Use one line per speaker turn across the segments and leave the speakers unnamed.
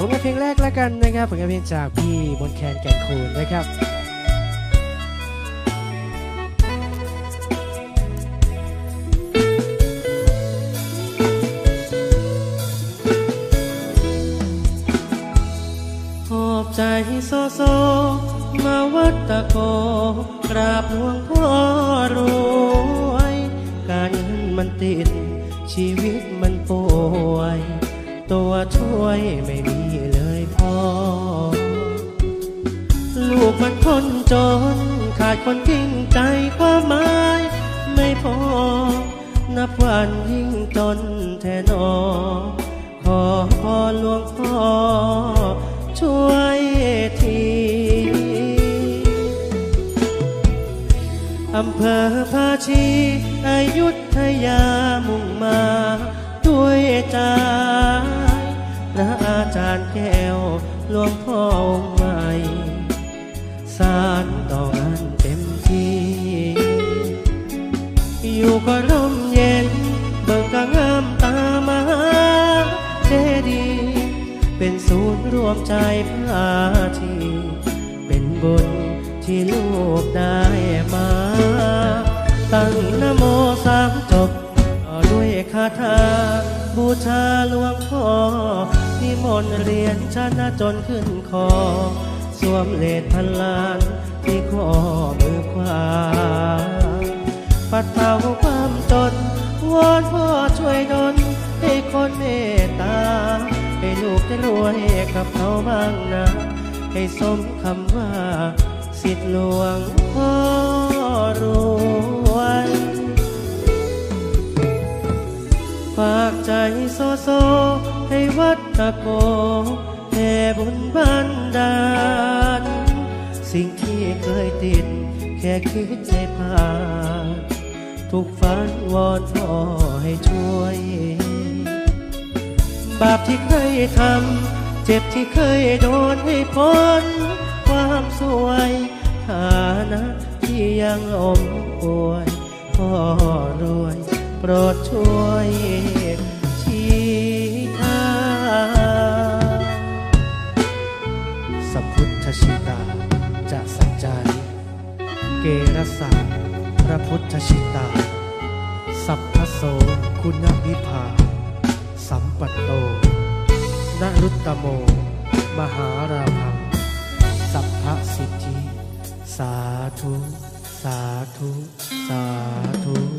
กับผลงานเพลงแรกแล้วกันนะครับผลงานเพลงจากพี่มนแคนแกนคูณนะครับหอบใจโซโซ มาวัดตะโก กราบหลวงพ่อรวยการเงินมันติดชีวิตมันป่วย ตัวช่วยไม่มี มันคนจน ขาดคนจริงใจความหมาย ไม่พอ นับวันยิ่งจนแทนอ ขอพรหลวงพ่อช่วยทีอำเภอภาชีอายุทยามุ่งมา ด้วยใจพระอาจารย์แก้วหลวงพ่อองค์ สารต่องานเต็มที่ อยู่ก็ร่มเย็น เบิ่งก็งามตามาเจดีย์เป็นศูนย์รวมใจพระทีเป็นบุญที่ลูกได้มา ตั้งนโมสามจบต่อด้วยคาถาบูชาหลวงพ่อนิมนต์เรียนชนะจนขึ้นคอ สวมเลดพันล้านที่ข้อมือขวา ปัดเป่าความจน วอนพ่อช่วยดลให้คนเมตตา ให้ลูกได้รวยกับเขาบ้างนะ ให้สมคำว่า สิทธิหลวงพ่อรวยฝากใจโซโซ ให้วัดตะโกแผ่บุญบันดา สิ่งที่เคยติด แค่คิดให้ผ่านทุกฝันวอนพ่อให้ช่วย บาปที่เคยทำ เจ็บที่เคยโดนให้พ้น ความสวยฐานะที่ยังอมป่วยพ่อรวย โปรดช่วย เกรสาพระพุทธชิตา สัพพโสคุณวิภา สัมปัตโตนรุตตโม มหาราพัง สัพพสิทธิ สาธุ สาธุ สาธุ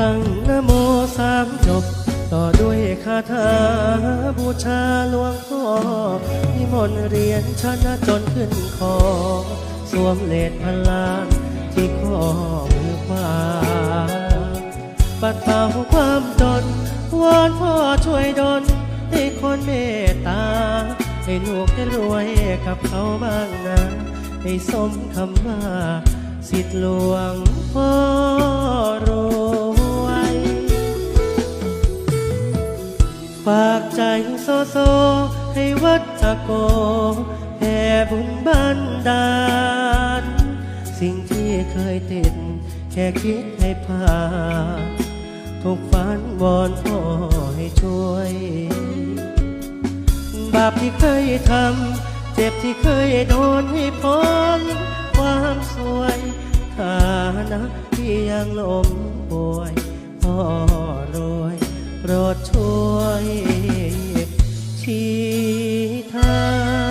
ตั้งนโมสามจบ ต่อด้วยคาถาบูชาหลวงพ่อนิมนต์เรียนชนะจนขึ้นคอสวมเลดพันล้านที่ข้อมือขวาปัดเป่าความจนวอนพ่อช่วยดลให้คนเมตตา ให้ลูกได้รวยกับเขาบ้างนะ ให้สมคำว่า สิทธิหลวงพ่อรวย ฝากใจโซโซ ให้วัดตะโกแผ่บุญบันดาล สิ่งที่เคยติด แค่คิดให้ผ่านทุกฝันวอนพ่อให้ช่วย บาปที่เคยทำ เจ็บที่เคยโดนให้พ้นความสวยฐานะที่ยังล้มป่วยพ่อรวย โปรดช่วยชี้ทาง